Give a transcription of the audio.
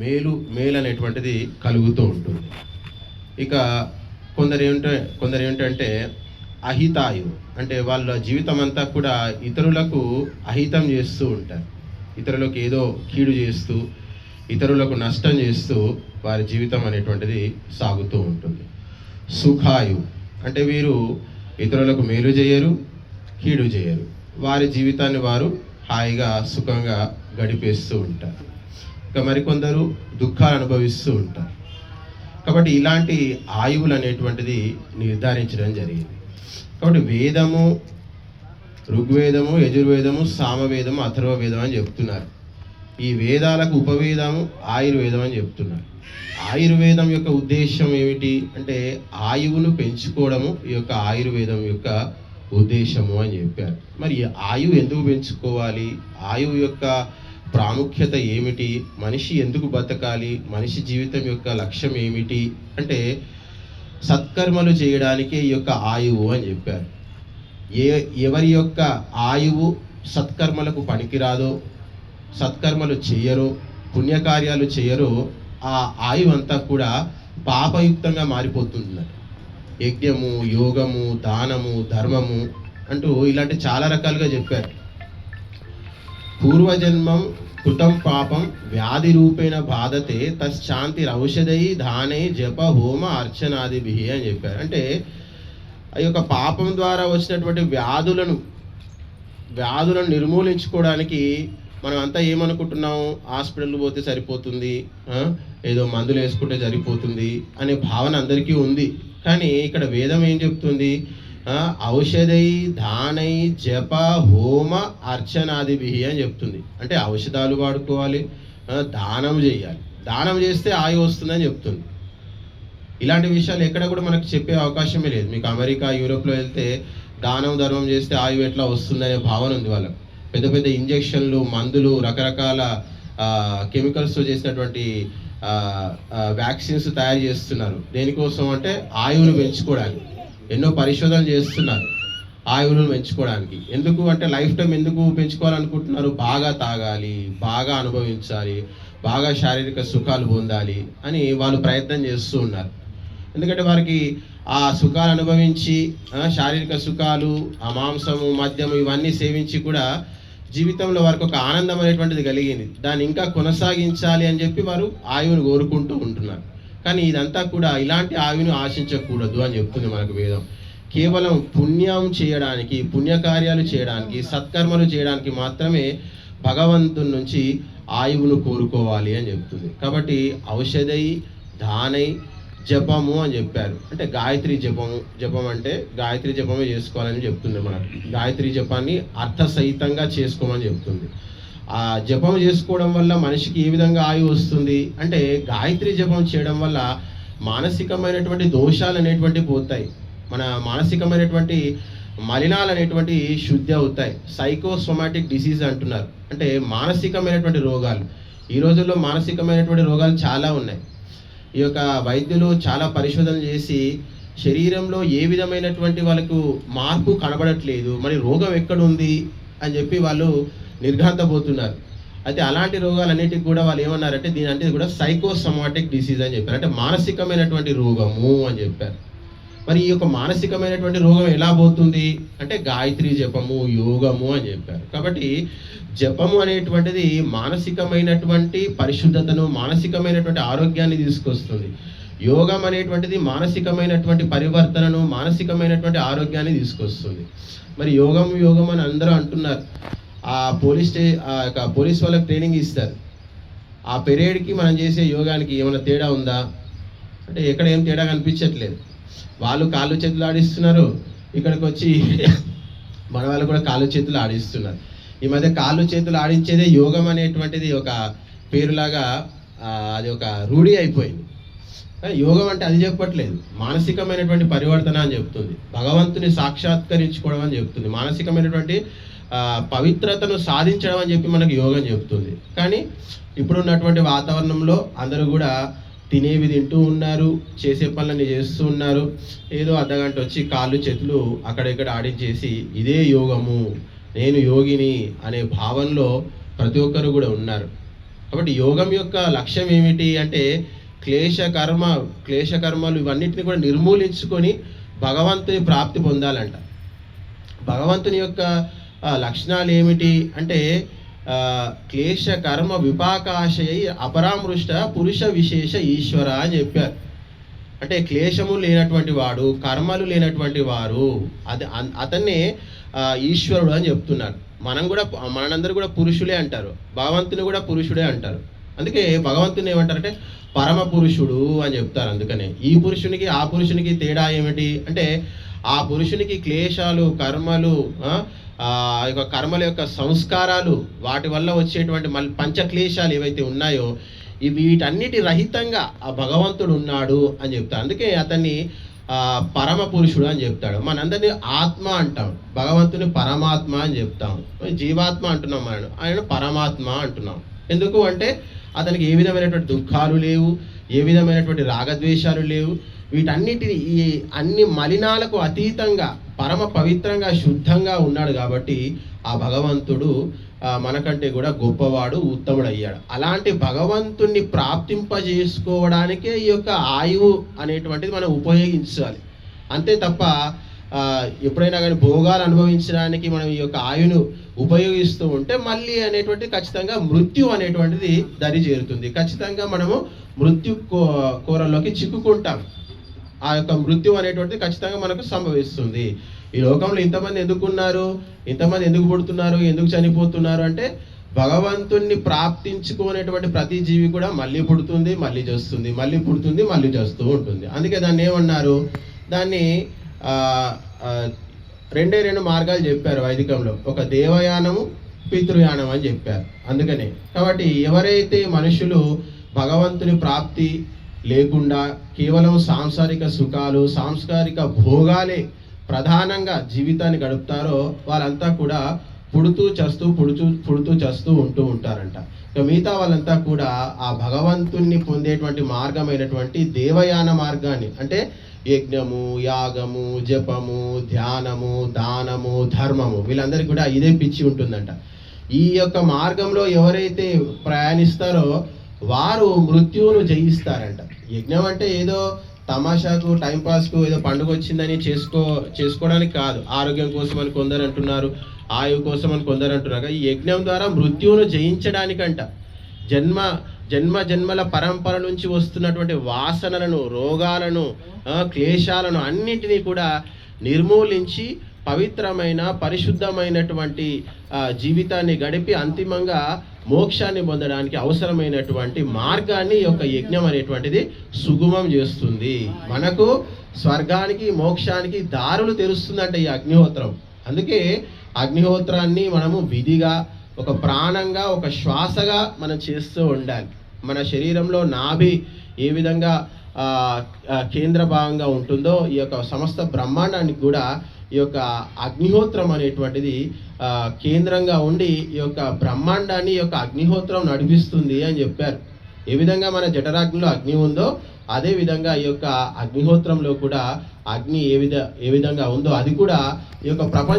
మేలు మేలు అనేటువంటిది కలుగుతూ ఉంటుంది. ఇక కొందరు ఏమిటంటే కొందరు ఏమిటంటే అహితాయు అంటే వాళ్ళ జీవితం అంతా కూడా ఇతరులకు అహితం చేస్తూ ఉంటారు. ఇతరులకు ఏదో కీడు చేస్తూ ఇతరులకు నష్టం చేస్తూ వారి జీవితం అనేటువంటిది సాగుతూ ఉంటుంది. సుఖాయు అంటే వీరు ఇతరులకు మేలు చేయరు కీడు చేయరు. వారి జీవితాన్ని వారు హాయిగా సుఖంగా గడిపేస్తూ ఉంటారు. ఇంకా మరికొందరు దుఃఖాలు అనుభవిస్తూ ఉంటారు. కాబట్టి ఇలాంటి ఆయువులు అనేటువంటిది నిర్ధారించడం జరిగింది. కాబట్టి వేదము ఋగ్వేదము యజుర్వేదము సామవేదము అథర్వవేదం అని చెప్తున్నారు. ఈ వేదాలకు ఉపవేదము ఆయుర్వేదం అని చెప్తున్నారు. ఆయుర్వేదం యొక్క ఉద్దేశం ఏమిటి అంటే ఆయువును పెంచుకోవడము ఈ యొక్క ఆయుర్వేదం యొక్క ఉద్దేశము అని చెప్పారు. మరి ఆయువు ఎందుకు పెంచుకోవాలి? ఆయువు యొక్క ప్రాముఖ్యత ఏమిటి? మనిషి ఎందుకు బతకాలి? మనిషి జీవితం యొక్క లక్ష్యం ఏమిటి? అంటే సత్కర్మలు చేయడానికి ఈ యొక్క ఆయువు అని చెప్పారు. ఏ ఎవరి యొక్క ఆయువు సత్కర్మలకు పనికిరాదో సత్కర్మలు చేయరో పుణ్యకార్యాలు చేయరో ఆ ఆయువు అంతా కూడా పాపయుక్తంగా మారిపోతుంది యజ్ఞము యోగము దానము ధర్మము అంటూ ఇలాంటి చాలా రకాలుగా చెప్పారు. పూర్వజన్మం కుటం పాపం వ్యాధి రూపేణ బాధతే తశ్శాంతి ఔషధై ధానే జప హోమ అర్చనాదిభి అని చెప్పారు. అంటే ఆ యొక్క పాపం ద్వారా వచ్చినటువంటి వ్యాధులను వ్యాధులను నిర్మూలించుకోవడానికి మనం అంతా ఏమనుకుంటున్నాం? హాస్పిటల్ పోతే సరిపోతుంది ఏదో మందులు వేసుకుంటే సరిపోతుంది అనే భావన అందరికీ ఉంది. కానీ ఇక్కడ వేదం ఏం చెప్తుంది? ఔషధై దానై జప హోమ అర్చనాదిభి అని చెప్తుంది. అంటే ఔషధాలు వాడుకోవాలి దానం చేయాలి. దానం చేస్తే ఆయు వస్తుందని చెప్తుంది. ఇలాంటి విషయాలు ఎక్కడ కూడా మనకు చెప్పే అవకాశమే లేదు. మీకు అమెరికా యూరోప్లో వెళ్తే దానం ధర్మం చేస్తే ఆయువు ఎట్లా వస్తుందనే భావన ఉంది వాళ్ళకు. పెద్ద పెద్ద ఇంజెక్షన్లు మందులు రకరకాల కెమికల్స్తో చేసినటువంటి వ్యాక్సిన్స్ తయారు చేస్తున్నారు. దేనికోసం అంటే ఆయువును పెంచుకోవడానికి. ఎన్నో పరిశోధనలు చేస్తున్నారు ఆయువులను పెంచుకోవడానికి. ఎందుకు అంటే లైఫ్ టైం ఎందుకు పెంచుకోవాలనుకుంటున్నారు? బాగా తాగాలి బాగా అనుభవించాలి బాగా శారీరక సుఖాలు పొందాలి అని వాళ్ళు ప్రయత్నం చేస్తూ ఉన్నారు. ఎందుకంటే వారికి ఆ సుఖాలు అనుభవించి శారీరక సుఖాలు ఆ మాంసము మద్యము ఇవన్నీ సేవించి కూడా జీవితంలో వారికి ఒక ఆనందం అనేటువంటిది కలిగింది. దాన్ని ఇంకా కొనసాగించాలి అని చెప్పి వారు ఆయువును కోరుకుంటూ ఉంటున్నారు. కానీ ఇదంతా కూడా ఇలాంటి ఆయువును ఆశించకూడదు అని చెప్తుంది మనకు వేదం. కేవలం పుణ్యం చేయడానికి పుణ్యకార్యాలు చేయడానికి సత్కర్మలు చేయడానికి మాత్రమే భగవంతుని నుంచి ఆయువును కోరుకోవాలి అని చెప్తుంది. కాబట్టి ఔషధై దానై జపము అని చెప్పారు. అంటే గాయత్రి జపము జపం అంటే గాయత్రి జపమే చేసుకోవాలని చెప్తుంది మనకు. గాయత్రి జపాన్ని అర్థసహితంగా చేసుకోమని చెప్తుంది. ఆ జపం చేసుకోవడం వల్ల మనిషికి ఏ విధంగా ఆయువు వస్తుంది? అంటే గాయత్రి జపం చేయడం వల్ల మానసికమైనటువంటి దోషాలు అనేటువంటి పోతాయి. మన మానసికమైనటువంటి మలినాలు అనేటువంటి శుద్ధి అవుతాయి. సైకోసోమాటిక్ డిసీజ్ అంటున్నారు. అంటే మానసికమైనటువంటి రోగాలు. ఈ రోజుల్లో మానసికమైనటువంటి రోగాలు చాలా ఉన్నాయి. ఈ యొక్క వైద్యులు చాలా పరిశోధనలు చేసి శరీరంలో ఏ విధమైనటువంటి వాళ్ళకు మార్పు కనబడట్లేదు. మరి రోగం ఎక్కడుంది? అని చెప్పి వాళ్ళు నిర్ఘాంతపోతున్నారు. అయితే అలాంటి రోగాలన్నిటికి కూడా వాళ్ళు ఏమన్నారంటే దీని అంటే కూడా సైకోసమాటిక్ డిసీజ్ అని చెప్పారు. అంటే మానసికమైనటువంటి రోగము అని చెప్పారు. మరి ఈ యొక్క మానసికమైనటువంటి రోగం ఎలా పోతుంది? అంటే గాయత్రి జపము యోగము అని చెప్పారు. కాబట్టి జపము అనేటువంటిది మానసికమైనటువంటి పరిశుద్ధతను మానసికమైనటువంటి ఆరోగ్యాన్ని తీసుకొస్తుంది. యోగం అనేటువంటిది మానసికమైనటువంటి పరివర్తనను మానసికమైనటువంటి ఆరోగ్యాన్ని తీసుకొస్తుంది. మరి యోగం యోగం అని అందరూ అంటున్నారు. ఆ పోలీస్ స్టే ఆ యొక్క పోలీస్ వాళ్ళకి ట్రైనింగ్ ఇస్తారు. ఆ పెరేడ్కి మనం చేసే యోగానికి ఏమైనా తేడా ఉందా? అంటే ఎక్కడ ఏం తేడా కనిపించట్లేదు. వాళ్ళు కాళ్ళు చేతులు ఆడిస్తున్నారు. ఇక్కడికి వచ్చి మన వాళ్ళు కూడా కాళ్ళు చేతులు ఆడిస్తున్నారు. ఈ మధ్య కాళ్ళు చేతులు ఆడించేదే యోగం అనేటువంటిది ఒక పేరులాగా అది ఒక రూఢి అయిపోయింది. యోగం అంటే అది చెప్పట్లేదు. మానసికమైనటువంటి పరివర్తన అని చెప్తుంది. భగవంతుని సాక్షాత్కరించుకోవడం అని చెప్తుంది. మానసికమైనటువంటి పవిత్రతను సాధించడం అని చెప్పి మనకు యోగం చెప్తుంది. కానీ ఇప్పుడున్నటువంటి వాతావరణంలో అందరూ కూడా తినేవి తింటూ ఉన్నారు చేసే పనులన్నీ చేస్తూ ఉన్నారు. ఏదో అర్ధగంట వచ్చి కాళ్ళు చేతులు అక్కడ ఇక్కడ ఆడించేసి ఇదే యోగము నేను యోగిని అనే భావనలో ప్రతి ఒక్కరు కూడా ఉన్నారు. కాబట్టి యోగం యొక్క లక్ష్యం ఏమిటి అంటే క్లేశ కర్మ క్లేశ కర్మలు ఇవన్నిటిని కూడా నిర్మూలించుకొని భగవంతుని ప్రాప్తి పొందాలంట. భగవంతుని యొక్క లక్షణాలు ఏమిటి అంటే క్లేశ కర్మ విపాకాశయ అపరామృష్ట పురుష విశేష ఈశ్వర అని చెప్పారు. అంటే క్లేశము లేనటువంటి వాడు కర్మలు లేనటువంటి వారు అది అతన్నే ఈశ్వరుడు అని చెప్తున్నారు. మనం కూడా మనందరూ కూడా పురుషులే అంటారు. భగవంతుని కూడా పురుషుడే అంటారు. అందుకే భగవంతుని ఏమంటారంటే పరమ పురుషుడు అని చెప్తారు అందుకనే. ఈ పురుషునికి ఆ పురుషునికి తేడా ఏమిటి? అంటే ఆ పురుషునికి క్లేశాలు కర్మలు యొక్క కర్మల యొక్క సంస్కారాలు వాటి వల్ల వచ్చేటువంటి మళ్ళీ పంచక్లేశాలు ఏవైతే ఉన్నాయో వీటన్నిటి రహితంగా ఆ భగవంతుడు ఉన్నాడు అని చెప్తాడు అందుకే అతన్ని పరమ పురుషుడు అని చెప్తాడు. మనందరినీ ఆత్మ అంటాం. భగవంతుని పరమాత్మ అని చెప్తాం. జీవాత్మ అంటున్నాం మనం. ఆయన పరమాత్మ అంటున్నాం. ఎందుకు అంటే అతనికి ఏ విధమైనటువంటి దుఃఖాలు లేవు ఏ విధమైనటువంటి రాగద్వేషాలు లేవు వీటన్నిటిని ఈ అన్ని మలినాలకు అతీతంగా పరమ పవిత్రంగా శుద్ధంగా ఉన్నాడు కాబట్టి ఆ భగవంతుడు మనకంటే కూడా గొప్పవాడు ఉత్తముడు అయ్యాడు అలాంటి భగవంతుణ్ణి ప్రాప్తింపజేసుకోవడానికే ఈ యొక్క ఆయువు అనేటువంటిది మనం ఉపయోగించాలి. అంతే తప్ప ఎప్పుడైనా కానీ భోగాలు అనుభవించడానికి మనం ఈ యొక్క ఆయును ఉపయోగిస్తూ ఉంటే మళ్ళీ అనేటువంటిది ఖచ్చితంగా మృత్యు అనేటువంటిది దరి చేరుతుంది. ఖచ్చితంగా మనము మృత్యు కోరల్లోకి కూరల్లోకి చిక్కుకుంటాం. ఆ యొక్క మృత్యు అనేటువంటిది ఖచ్చితంగా మనకు సంభవిస్తుంది. ఈ లోకంలో ఇంతమంది ఎందుకు ఉన్నారు ఇంతమంది ఎందుకు పుడుతున్నారు? ఎందుకు చనిపోతున్నారు? అంటే భగవంతుణ్ణి ప్రాప్తించుకునేటువంటి ప్రతి జీవి కూడా మళ్ళీ పుడుతుంది మళ్ళీ చేస్తుంది మళ్ళీ పుడుతుంది మళ్ళీ చేస్తూ ఉంటుంది. అందుకే దాన్ని ఏమన్నారు? దాన్ని రెండే రెండు మార్గాలు చెప్పారు వైదికంలో. ఒక దేవయానము పితృయానం అని చెప్పారు. అందుకనే. కాబట్టి ఎవరైతే మనుషులు భగవంతుని ప్రాప్తి లేకుండా కేవలం సాంసారిక సుఖాలు సాంస్కారిక భోగాలే ప్రధానంగా జీవితాన్ని గడుపుతారో వాళ్ళంతా కూడా పుడుతూ చస్తూ పుడుతూ పుడుతూ చస్తూ ఉంటూ ఉంటారంట. ఇక మిగతా వాళ్ళంతా కూడా ఆ భగవంతుణ్ణి పొందేటువంటి మార్గమైనటువంటి దేవయాన మార్గాన్ని అంటే యజ్ఞము యాగము జపము ధ్యానము దానము ధర్మము వీళ్ళందరికీ కూడా ఇదే పిచ్చి ఉంటుందంట. ఈ యొక్క మార్గంలో ఎవరైతే ప్రయాణిస్తారో వారు మృత్యువును జయిస్తారంట. యజ్ఞం అంటే ఏదో తమాషాకు టైంపాస్కు ఏదో పండుగ వచ్చిందని చేసుకో చేసుకోవడానికి కాదు. ఆరోగ్యం కోసం అని కొందరు అంటున్నారు ఆయువు కోసం అని కొందరు అంటున్నారు. ఈ యజ్ఞం ద్వారా మృత్యువును జయించడానికంట. జన్మ జన్మ జన్మల పరంపర నుంచి వస్తున్నటువంటి వాసనలను రోగాలను క్లేశాలను అన్నింటినీ కూడా నిర్మూలించి పవిత్రమైన పరిశుద్ధమైనటువంటి జీవితాన్ని గడిపి అంతిమంగా మోక్షాన్ని పొందడానికి అవసరమైనటువంటి మార్గాన్ని ఈ యొక్క యజ్ఞం అనేటువంటిది సుగమం చేస్తుంది. మనకు స్వర్గానికి మోక్షానికి దారులు తెరుస్తుందంట ఈ అగ్నిహోత్రం. అందుకే అగ్నిహోత్రాన్ని మనము విధిగా ఒక ప్రాణంగా ఒక శ్వాసగా మనం చేస్తూ ఉండాలి. మన శరీరంలో నాభి ఏ విధంగా కేంద్ర భాగంగా ఉంటుందో ఈ యొక్క సమస్త బ్రహ్మాండానికి కూడా ఈ యొక్క అగ్నిహోత్రం అనేటువంటిది కేంద్రంగా ఉండి ఈ యొక్క బ్రహ్మాండాన్ని ఈ యొక్క అగ్నిహోత్రం నడిపిస్తుంది అని చెప్పారు. ఏ విధంగా మన జఠరాగ్నిలో అగ్ని ఉందో అదే విధంగా ఈ యొక్క అగ్నిహోత్రంలో కూడా అగ్ని ఏ విధ ఏ విధంగా ఉందో అది కూడా ఈ యొక్క ప్రపంచ